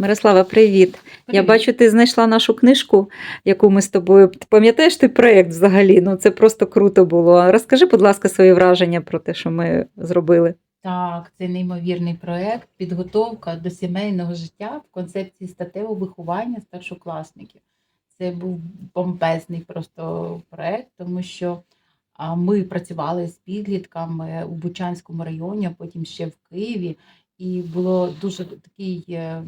Мирослава, привіт. Я бачу, ти знайшла нашу книжку, яку ми з тобою. Ти пам'ятаєш той проєкт взагалі? Ну це просто круто було. Розкажи, будь ласка, свої враження про те, що ми зробили. Так, це неймовірний проект, підготовка до сімейного життя в концепції статевого виховання старшокласників. Це був бомбезний просто проект, тому що ми працювали з підлітками у Бучанському районі, а потім ще в Києві. І було дуже такий е,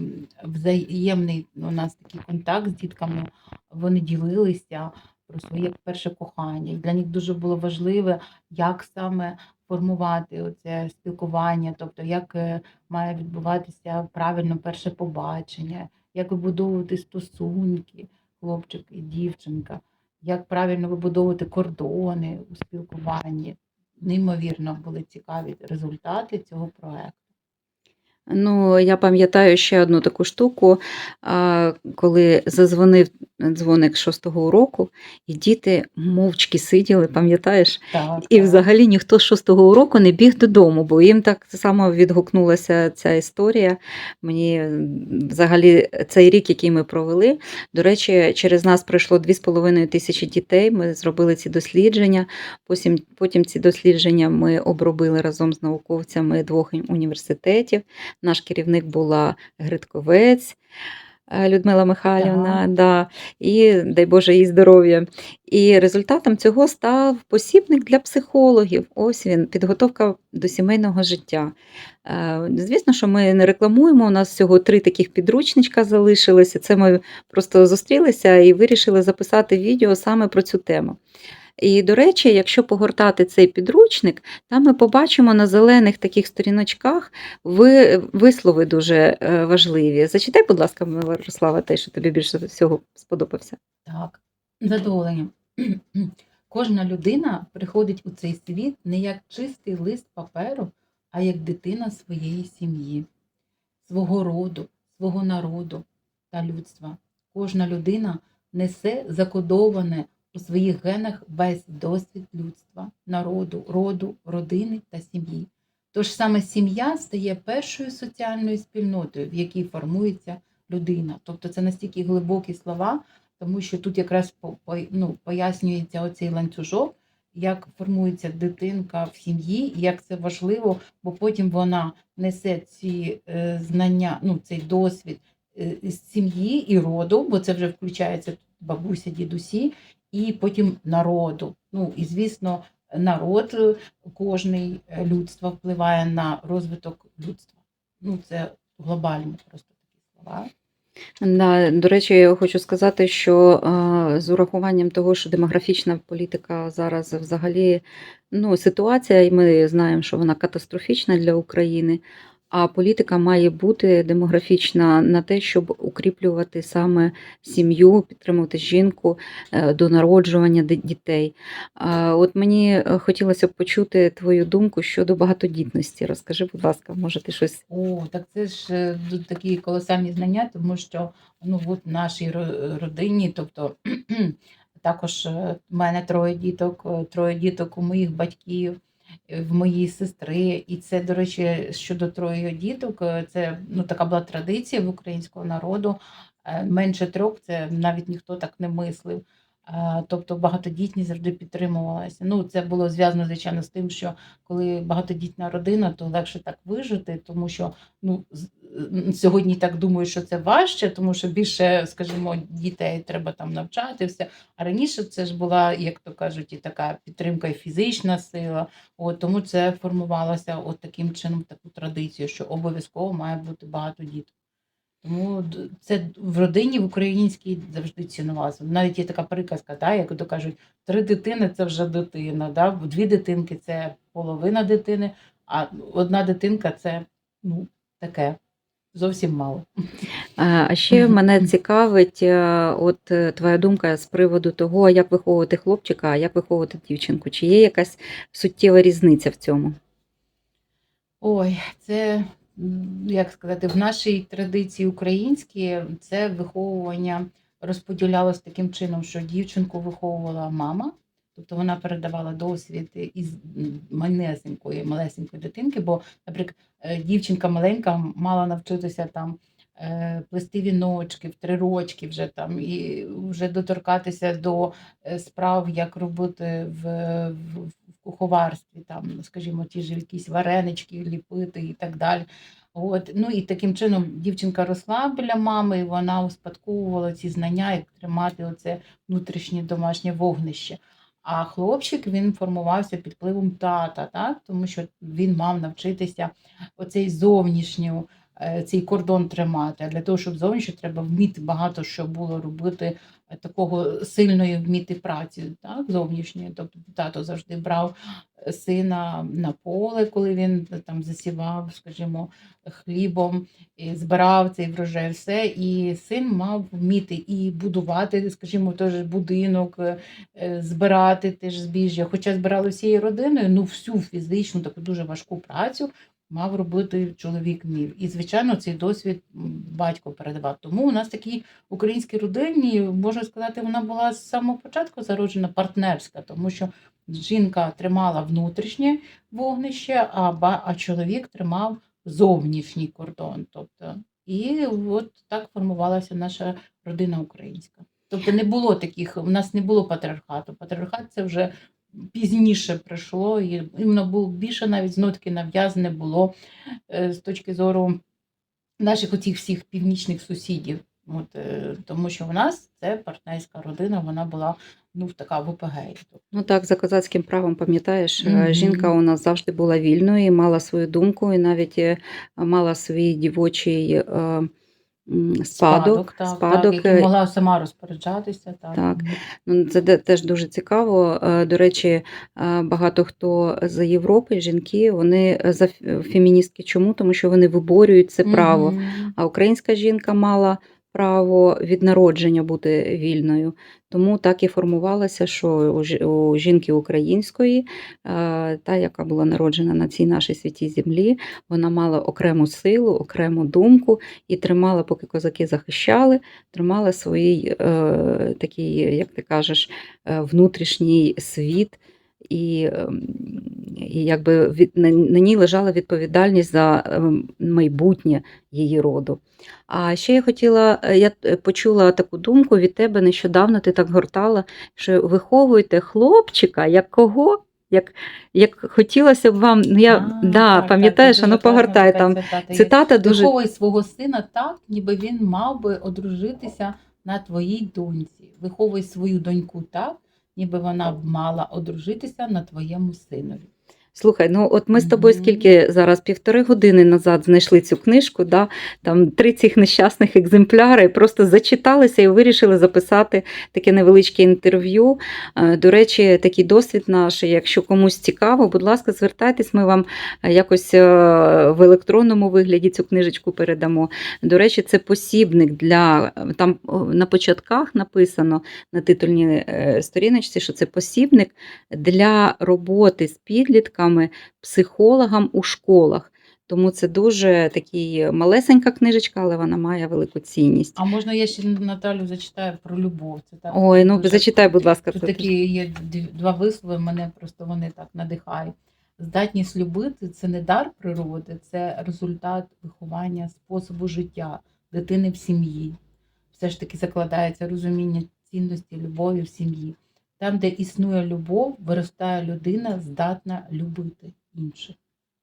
взаємний у нас такий контакт з дітками. Вони ділилися про своє перше кохання. І для них дуже було важливо, як саме формувати оце спілкування, тобто як е, має відбуватися правильно перше побачення, як вибудовувати стосунки, хлопчик і дівчинка, як правильно вибудовувати кордони у спілкуванні. Неймовірно були цікаві результати цього проекту. Ну, я пам'ятаю ще одну таку штуку, коли зазвонив дзвоник шостого уроку, і діти мовчки сиділи, пам'ятаєш? Так, І так. взагалі ніхто з шостого уроку не біг додому, бо їм так само відгукнулася ця історія. Мені взагалі цей рік, який ми провели, до речі, через нас пройшло 2,5 тисячі дітей. Ми зробили ці дослідження. Потім, потім ці дослідження ми обробили разом з науковцями двох університетів. Наш керівник була Гридковець. Е, Людмила Михайлівна, Так. да, і дай Боже їй здоров'я. І результатом цього став посібник для психологів. Ось він, підготовка до сімейного життя. Е, Звісно, що ми не рекламуємо. У нас всього три таких підручничка залишилися. Це ми просто зустрілися і вирішили записати відео саме про цю тему. І, до речі, якщо погортати цей підручник, там ми побачимо на зелених таких сторіночках ви, вислови дуже е, важливі. Зачитай, будь ласка, Мирослава, те, що тобі більше всього сподобався. Так, задоволенням. Кожна людина приходить у цей світ не як чистий лист паперу, а як дитина своєї сім'ї, свого роду, свого народу та людства. Кожна людина несе закодоване у своїх генах весь досвід людства, народу, роду, родини та сім'ї. Тож саме сім'я стає першою соціальною спільнотою, в якій формується людина. Тобто це настільки глибокі слова, тому що тут якраз ну, пояснюється оцей ланцюжок, як формується дитинка в сім'ї, як це важливо, бо потім вона несе ці е, знання, ну, цей досвід е, з сім'ї і роду, бо це вже включається бабуся, дідусі, і потім народу. Ну і звісно, народ е, кожний е, людства впливає на розвиток людства. Ну, це глобально просто такі слова. Да, до речі, я хочу сказати, що е, з урахуванням того, що демографічна політика зараз взагалі ну, ситуація, і ми знаємо, що вона катастрофічна для України. А політика має бути демографічна на те, щоб укріплювати саме сім'ю, підтримувати жінку е, до народжування дітей. От мені е, хотілося б почути твою думку щодо багатодітності. Розкажи, будь ласка, може ти щось О, так це ж е, ду- такі колосальні знання, тому що ну от нашій родині, тобто також в мене троє діток, троє діток у моїх батьків, в моїй сестри. І це, до речі, щодо троє діток, е, це ну така була традиція в українського народу. Е, Менше трьох це навіть ніхто так не мислив. Е, Тобто багатодітність завжди підтримувалася. Ну, це було зв'язано, звичайно, з тим, що коли багатодітна родина, то легше так вижити, тому що ну сьогодні так думаю, що це важче, тому що більше, скажімо, дітей треба там навчати все. А раніше це ж була, як то кажуть, і така підтримка, і фізична сила. От тому це формувалося от таким чином, таку традицію, що обов'язково має бути багато діток. Тому це в родині в українській завжди цінувалося. Навіть є така приказка, да, як то кажуть, три дитини це вже дитина. Да? Дві дитинки це половина дитини, а одна дитинка це ну, таке зовсім мало. А ще мене цікавить, е, от е, твоя думка з приводу того, як виховувати хлопчика, а як виховувати дівчинку. Чи є якась суттєва різниця в цьому? Ой, це як сказати, в нашій традиції українській це виховування розподілялось таким чином, що дівчинку виховувала мама, тобто вона передавала досвід із малесенької, малесенької дитинки, бо, наприклад, е, дівчинка маленька мала навчитися там е, плести віночки в три рочки вже там, і вже доторкатися до е, справ, як робити в, в, в куховарстві, там, скажімо, ті ж якісь варенички ліпити і так далі. От, ну і таким чином дівчинка росла біля мами, і вона успадковувала ці знання, як тримати оце внутрішнє домашнє вогнище. А хлопчик він формувався під впливом тата, так? тому що він мав навчитися оцей зовнішню, цей кордон тримати. А для того, щоб зовнішньо, треба вміти багато що було робити е, такого сильної вміти праці, так, зовнішньої. Тобто тато завжди брав е, сина на поле, коли він е, там засівав, скажімо, хлібом, і збирав цей врожай, все. І син мав вміти і будувати, скажімо, теж будинок, е, е, збирати теж збіжжя. Хоча збирали всією родиною, ну всю фізичну, таку дуже важку працю мав робити чоловік мів. І, звичайно, цей досвід батько передавав. Тому у нас такій українській родині, можна сказати, вона була з самого початку зароджена партнерська, тому що жінка тримала внутрішнє вогнище, а, а чоловік тримав зовнішній кордон. Тобто, і от так формувалася наша родина українська. Тобто не було таких, у нас не було патріархату. Патріархат це вже пізніше прийшло, і воно було більше навіть знотки нав'язане було е, з точки зору наших оцих всіх північних сусідів. От, е, тому що в нас це партнерська родина, вона була ну, така в ОПГ. Ну так, за козацьким правом, пам'ятаєш, е, Мгм. жінка у нас завжди була вільною, і мала свою думку, і навіть мала свій дівочий е, м, спадок. так, спадок, так, е, могла сама розпоряджатися. Так. Так. Ну, Це теж дуже цікаво. Е, До речі, е, багато хто з Європи, жінки, вони за феміністки. Чому? Тому що вони виборюють це право. Мгм. А українська жінка мала право від народження бути вільною. Тому так і формувалося, що у жі- у жінки української, е, та, яка була народжена на цій нашій святій землі, вона мала окрему силу, окрему думку і тримала, поки козаки захищали, тримала свій е, такий, як ти кажеш, е, внутрішній світ. І, ем, і якби від, на, на ній лежала відповідальність за ем, майбутнє її роду. А ще я хотіла, е, я е, почула таку думку від тебе нещодавно, ти так гортала, що виховуйте хлопчика, як кого? Як, як хотілося б вам, ну я А, да, так, пам'ятаєш, ну погортай така там. цитата. Цитата дуже Виховуй свого сина так, ніби він мав би одружитися на твоїй доньці. Виховуй свою доньку так, ніби вона б мала одружитися на твоєму синові. Слухай, ну от ми з тобою скільки зараз півтори години назад знайшли цю книжку, да? там три цих нещасних екземпляри, просто зачиталися і вирішили записати таке невеличке інтерв'ю. Е, До речі, такий досвід наш, якщо комусь цікаво, будь ласка, звертайтесь, ми вам е, якось е, в електронному вигляді цю книжечку передамо. До речі, це посібник для там на початках написано на титульній сторіночці, що це посібник для роботи з підлітками, психологам у школах. Тому це дуже такий малесенька книжечка, але вона має велику цінність. А можна я ще Наталю зачитаю про любов? Це так Ой, ну дуже- зачитай, будь ласка, Тут такі є два вислови, мене просто вони так надихають. Здатність любити це не дар природи, це результат виховання способу життя дитини в сім'ї. Все ж таки закладається розуміння цінності любові в сім'ї. Там, де існує любов, виростає людина, здатна любити інших.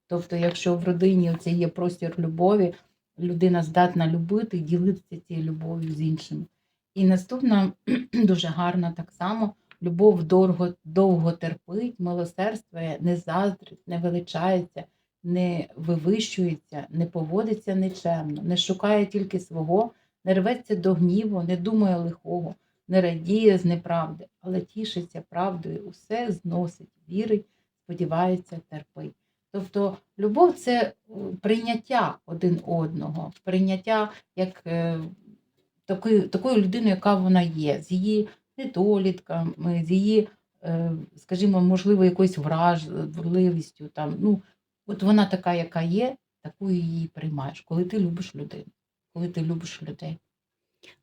Тобто, якщо в родині це є простір любові, людина здатна любити, ділитися цією любов'ю з іншими. І наступна дуже гарна так само. Любов довго, довго терпить, милосердствує, не заздрить, не величається, не вивищується, не поводиться нечемно, не шукає тільки свого, не рветься до гніву, не думає лихого, не радіє з неправди, але тішиться правдою, усе зносить, вірить, сподівається, терпить. Тобто любов це е, прийняття один одного, прийняття як е, такої, такою людиною, яка вона є, з її недолітками, з її, е, скажімо, можливо, якоюсь вражливістю. Там, ну, от вона така, яка є, такою її приймаєш, коли ти любиш людину, коли ти любиш людей.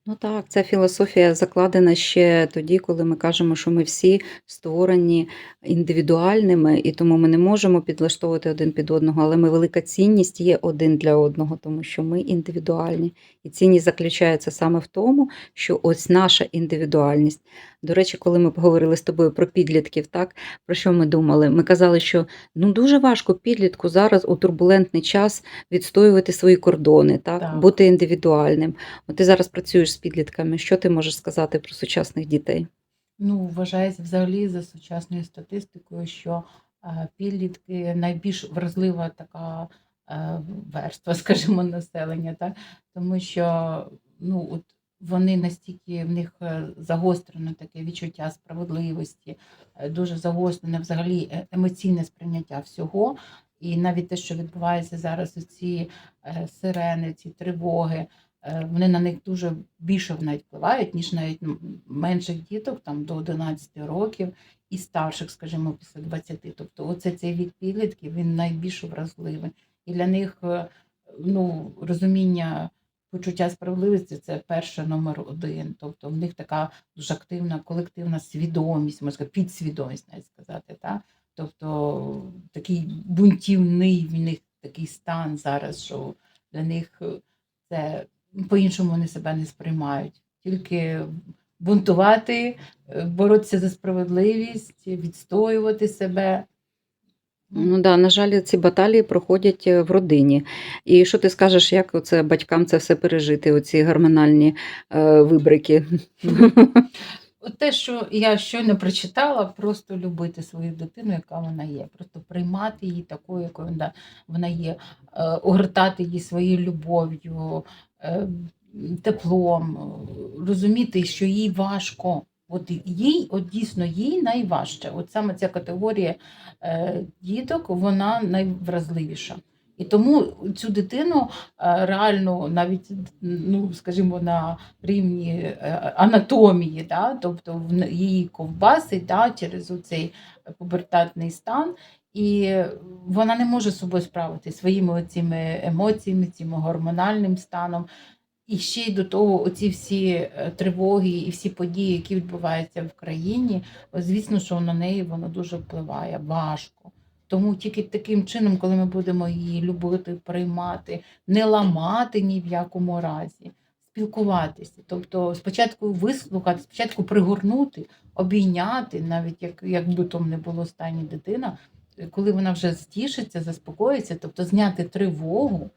Ну так, ця філософія закладена ще тоді, коли ми кажемо, що ми всі створені індивідуальними, і тому ми не можемо підлаштовувати один під одного, але ми велика цінність є один для одного, тому що ми індивідуальні. І цінність заключається саме в тому, що ось наша індивідуальність. До речі, коли ми поговорили з тобою про підлітків, так про що ми думали? Ми казали, що ну дуже важко підлітку зараз у турбулентний час відстоювати свої кордони, так, Так. бути індивідуальним. От ти зараз працюєш з підлітками. Що ти можеш сказати про сучасних дітей? Ну, вважається взагалі за сучасною статистикою, що е, підлітки найбільш вразлива така е, верства, скажімо, населення, так? тому що ну, от вони настільки в них е, загострене таке відчуття справедливості, дуже загострене взагалі емоційне сприйняття всього. І навіть те, що відбувається зараз, ці сирени, ці тривоги, вони на них дуже більше навіть впливають, ніж навіть менших діток, там до 11 років, і старших, скажімо, після 20. Тобто, оце цей вік підлітків він найбільш вразливий. І для них е, ну, розуміння почуття справедливості це перше номер один. Тобто в них така дуже активна колективна свідомість, можна сказати, підсвідомість, навіть сказати. Так? Тобто такий бунтівний в них такий стан зараз, що для них е, це по-іншому вони себе не сприймають. Тільки бунтувати, е, боротися за справедливість, відстоювати себе. Ну да, на жаль, ці баталії проходять е, в родині. І що ти скажеш, як оце батькам це все пережити, оці гормональні е, вибрики? Те, що я щойно прочитала, просто любити свою дитину, яка вона є, просто приймати її такою, якою вона- є, е, огортати її своєю любов'ю, е, теплом, е, розуміти, що їй важко. От їй, от дійсно, їй найважче. От саме ця категорія діток, вона найвразливіша. І тому цю дитину е, реально навіть, ну, скажімо, на рівні е, анатомії, да? тобто її ковбасить да? через цей пубертатний стан, і вона не може з собою справитися своїми цими емоціями, цим гормональним станом. І ще й до того, оці всі е, тривоги і всі події, які відбуваються в країні, звісно, що на неї воно дуже впливає важко. Тому тільки таким чином, коли ми будемо її любити, приймати, не ламати ні в якому разі, спілкуватися. Тобто спочатку вислухати, спочатку пригорнути, обійняти, навіть як, як би там не було стані дитина, коли вона вже стішиться, заспокоїться, тобто зняти тривогу,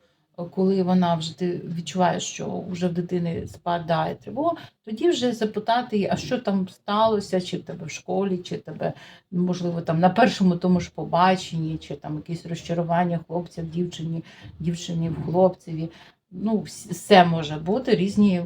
коли вона вже ти відчуваєш, що вже в дитини спадає тривога, тоді вже запитати, її, а що там сталося, чи в тебе в школі, чи тебе, можливо, там на першому тому ж побаченні, чи там якісь розчарування хлопця в дівчині, дівчині в хлопцеві. Ну, вс- все може бути, різні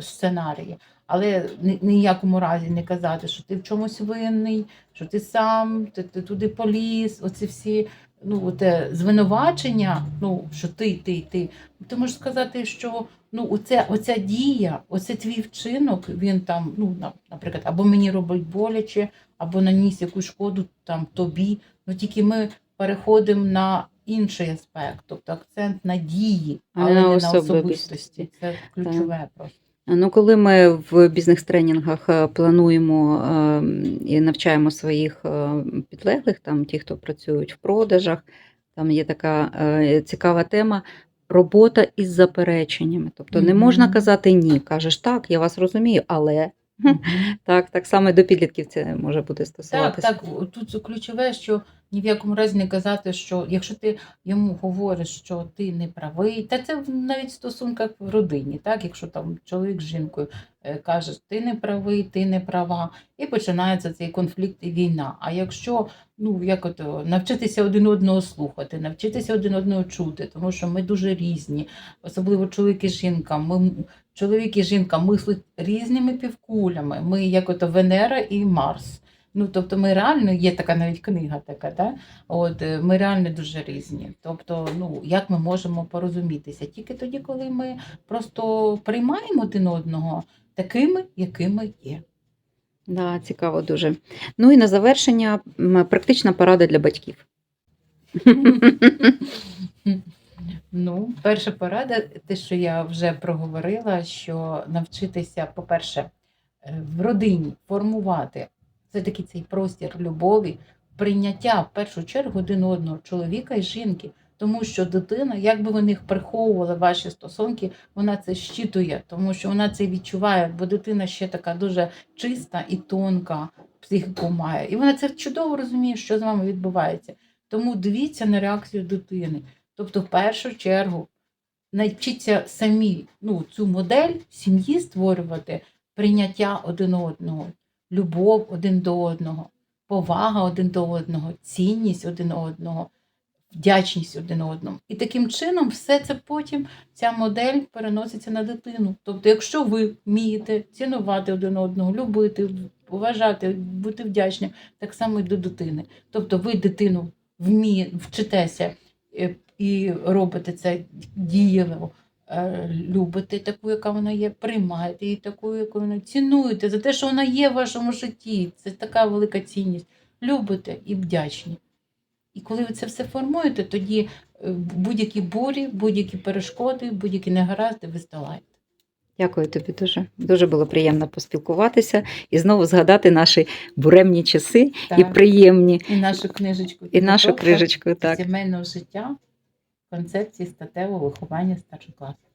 сценарії. Але ні- ніякому разі не казати, що ти в чомусь винний, що ти сам, ти, ти туди поліз, оці всі ну, те звинувачення, ну, що ти, ти, ти. Ти можеш сказати, що ну, оце, оця дія, оце твій вчинок, він там, ну, на- наприклад, або мені робить боляче, або наніс якусь шкоду там тобі. Ну тільки ми переходимо на інший аспект, тобто акцент на дії, але не не на на особистості. Це ключове просто. Ну, коли ми в бізнес-тренінгах е, плануємо е, і навчаємо своїх е, підлеглих, там ті, хто працюють в продажах, там є така е, цікава тема. Робота із запереченнями. Тобто не можна казати ні. Кажеш, так, я вас розумію, але. Так, так само до підлітків це може бути Так, стосуватися. так, тут ключове, що ні в якому разі не казати, що якщо ти йому говориш, що ти не правий, та це навіть в стосунках в родині, так, якщо там чоловік з жінкою е, каже, ти не правий, ти не права, і починається цей конфлікт і війна. А якщо ну як ото навчитися один одного слухати, навчитися один одного чути, тому що ми дуже різні, особливо чоловік і жінка. Ми чоловік і жінка мислять різними півкулями. Ми як ото Венера і Марс. Ну, тобто ми реально, є така навіть книга така, да? От, е, ми реально дуже різні. Тобто, ну, як ми можемо порозумітися? Тільки тоді, коли ми просто приймаємо один одного такими, якими є. Да, цікаво дуже. Ну і на завершення практична порада для батьків. Ну, перша порада, те, що я вже проговорила, що навчитися, по-перше, е, в родині формувати все-таки цей простір любові, прийняття в першу чергу один одного чоловіка і жінки. Тому що дитина, як би ви приховували ваші стосунки, вона це щитує, тому що вона це відчуває, бо дитина ще така дуже чиста і тонка психіку має. І вона це чудово розуміє, що з вами відбувається. Тому дивіться на реакцію дитини. Тобто, в першу чергу, навчіться самі ну, цю модель сім'ї створювати, прийняття один одного, любов один до одного, повага один до одного, цінність один одного, вдячність один одному. І таким чином все це потім ця модель переноситься на дитину. Тобто, якщо ви вмієте цінувати один одного, любити, поважати, бути вдячним, так само і до дитини. Тобто, ви дитину вміє, вчитеся е, і робите це дієво. е, Любите таку, яка вона є, приймаєте її такою, якою вона цінуєте за те, що вона є в вашому житті. Це така велика цінність. Любите і вдячні. І коли ви це все формуєте, тоді е, будь-які бурі, будь-які перешкоди, будь-які негаразди ви здолаєте. Дякую тобі дуже. Дуже було приємно поспілкуватися і знову згадати наші буремні часи і приємні, І нашу книжечку і нашу «Підготовка крижечку. Так. сімейного життя концепції статевого виховання старших класів.